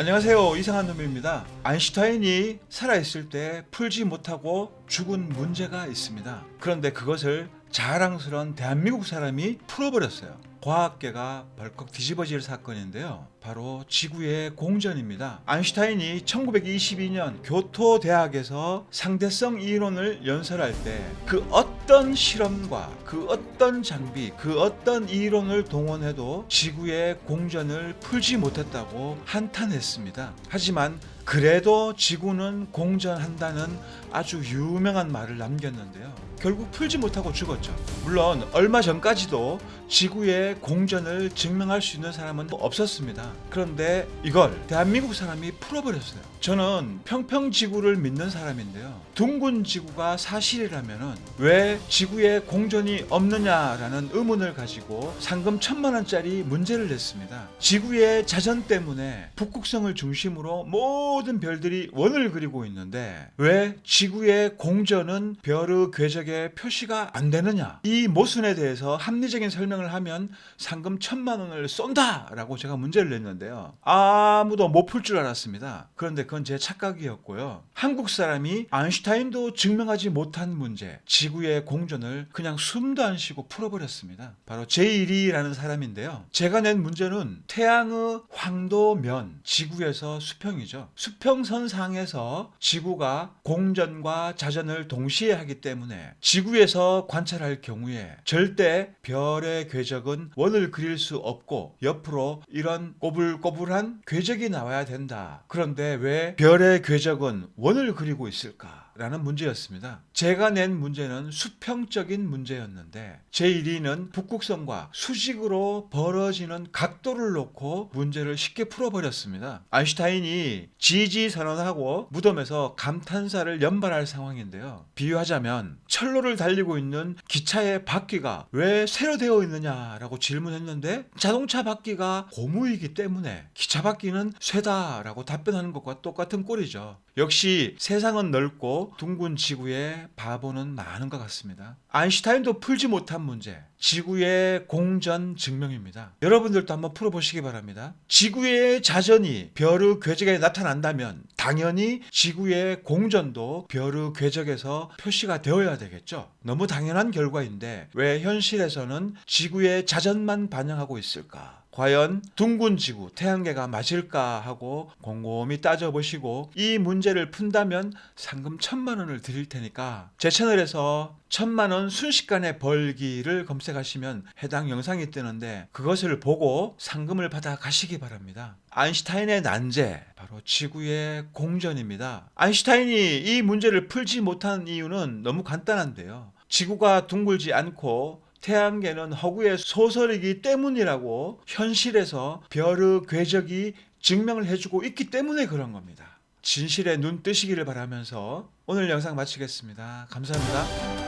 안녕하세요. 이상한 놈입니다. 아인슈타인이 살아있을 때 풀지 못하고 죽은 문제가 있습니다. 그런데 그것을 자랑스러운 대한민국 사람이 풀어버렸어요. 과학계가 벌컥 뒤집어질 사건인데요. 바로 지구의 공전입니다. 아인슈타인이 1922년 교토 대학에서 상대성 이론을 연설할 때 그 어떤 실험과 그 어떤 장비 그 어떤 이론을 동원해도 지구의 공전을 풀지 못했다고 한탄했습니다. 하지만 그래도 지구는 공전한다는 아주 유명한 말을 남겼는데요. 결국 풀지 못하고 죽었죠. 물론 얼마 전까지도 지구의 공전을 증명할 수 있는 사람은 없었습니다. 그런데 이걸 대한민국 사람이 풀어버렸어요. 저는 평평 지구를 믿는 사람인데요. 둥근 지구가 사실이라면 왜 지구에 공전이 없느냐라는 의문을 가지고 상금 천만 원짜리 문제를 냈습니다. 지구의 자전 때문에 북극성을 중심으로 모든 별들이 원을 그리고 있는데 왜 지구의 공전은 별의 궤적에 표시가 안 되느냐? 이 모순에 대해서 합리적인 설명을 하면 상금 천만 원을 쏜다라고 제가 문제를 냈는데요. 아무도 못 풀 줄 알았습니다. 그런데 그건 제 착각이었고요. 한국 사람이 아인슈타인도 증명하지 못한 문제, 지구의 공전을 그냥 숨도 안 쉬고 풀어버렸습니다. 바로 제1이라는 사람인데요. 제가 낸 문제는 태양의 황도면, 지구에서 수평이죠. 수평선 상에서 지구가 공전과 자전을 동시에 하기 때문에 지구에서 관찰할 경우에 절대 별의 궤적은 원을 그릴 수 없고 옆으로 이런 꼬불꼬불한 궤적이 나와야 된다. 그런데 왜 별의 궤적은 원을 그리고 있을까? 라는 문제였습니다. 제가 낸 문제는 수평적인 문제였는데 제1위는 북극성과 수직으로 벌어지는 각도를 놓고 문제를 쉽게 풀어버렸습니다. 아인슈타인이 지지 선언하고 무덤에서 감탄사를 연발할 상황인데요. 비유하자면 철로를 달리고 있는 기차의 바퀴가 왜 새로 되어 있느냐라고 질문했는데 자동차 바퀴가 고무이기 때문에 기차 바퀴는 쇠다라고 답변하는 것과 똑같은 꼴이죠. 역시 세상은 넓고 둥근 지구에 바보는 많은 것 같습니다. 아인슈타인도 풀지 못한 문제, 지구의 공전 증명입니다. 여러분들도 한번 풀어보시기 바랍니다. 지구의 자전이 별의 궤적에 나타난다면 당연히 지구의 공전도 별의 궤적에서 표시가 되어야 되겠죠. 너무 당연한 결과인데 왜 현실에서는 지구의 자전만 반영하고 있을까? 과연 둥근 지구 태양계가 맞을까 하고 곰곰이 따져보시고 이 문제를 푼다면 상금 천만 원을 드릴 테니까 제 채널에서 천만 원 순식간에 벌기를 검색하시면 해당 영상이 뜨는데 그것을 보고 상금을 받아 가시기 바랍니다. 아인슈타인의 난제 바로 지구의 공전입니다. 아인슈타인이 이 문제를 풀지 못한 이유는 너무 간단한데요. 지구가 둥글지 않고 태양계는 허구의 소설이기 때문이라고 현실에서 별의 궤적이 증명을 해주고 있기 때문에 그런 겁니다. 진실에 눈 뜨시기를 바라면서 오늘 영상 마치겠습니다. 감사합니다.